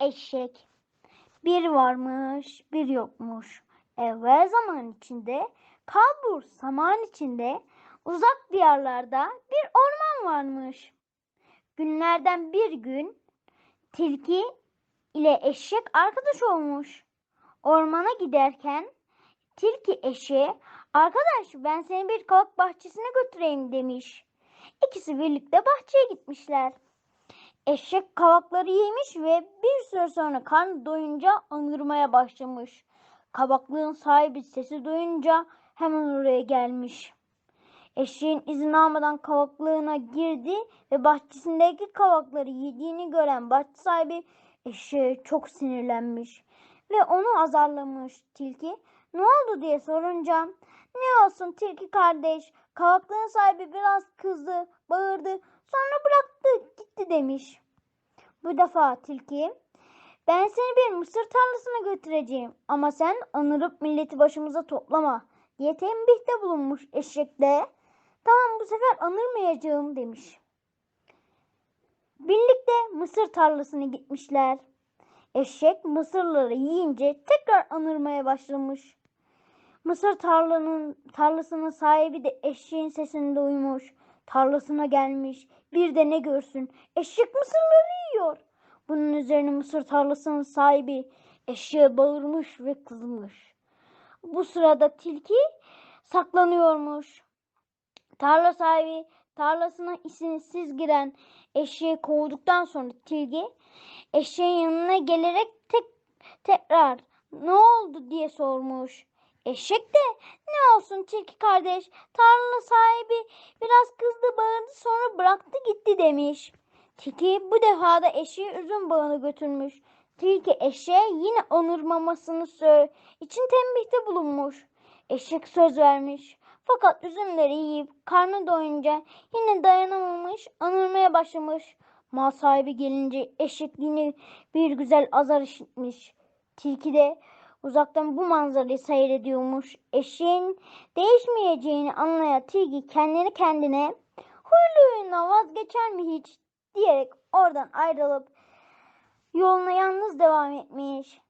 eşek. Bir varmış, bir yokmuş. Evvel zaman içinde, kalbur saman içinde, uzak diyarlarda bir orman varmış. Günlerden bir gün tilki ile eşek arkadaş olmuş. Ormana giderken tilki eşeğe arkadaş ben seni bir kavak bahçesine götüreyim demiş. İkisi birlikte bahçeye gitmişler. Eşek kavakları yemiş ve bir süre sonra karnı doyunca anırmaya başlamış. Kabaklığın sahibi sesi duyunca hemen oraya gelmiş. Eşeğin izin almadan kavaklığına girdi ve bahçesindeki kavakları yediğini gören bahçe sahibi eşeğe çok sinirlenmiş ve onu azarlamış. Tilki ne oldu diye sorunca ne olsun tilki kardeş kavaklığın sahibi biraz kızdı bağırdı sonra demiş. Bu defa tilki ben seni bir mısır tarlasına götüreceğim ama sen anırıp milleti başımıza toplama diye tembihte bulunmuş eşek tamam bu sefer anırmayacağım demiş. Birlikte mısır tarlasına gitmişler. Eşek mısırları yiyince tekrar anırmaya başlamış. Mısır tarlanın tarlasının sahibi de eşeğin sesini duymuş. Tarlasına gelmiş. Bir de ne görsün? Eşek mısırları yiyor. Bunun üzerine mısır tarlasının sahibi eşeğe bağırmış ve kızmış. Bu sırada tilki saklanıyormuş. Tarla sahibi tarlasına izinsiz giren eşeği kovduktan sonra tilki eşeğin yanına gelerek tek, tekrar ne oldu diye sormuş. Eşek de ne olsun tilki kardeş tarla sahibi biraz kızdı bağırdı sonra bıraktı gitti demiş. Tilki bu defa da eşeği üzüm bağına götürmüş. Tilki eşeğe yine onurmamasını için tembihte bulunmuş. Eşek söz vermiş. Fakat üzümleri yiyip karnı doyunca yine dayanamamış, anırmaya başlamış. Mal sahibi gelince eşek yine bir güzel azar işitmiş. Tilki de uzaktan bu manzarayı seyrediyormuş. Eşeğin değişmeyeceğini anlayan tilki kendini kendine huylu huyuna vazgeçer mi hiç diyerek oradan ayrılıp yoluna yalnız devam etmiş.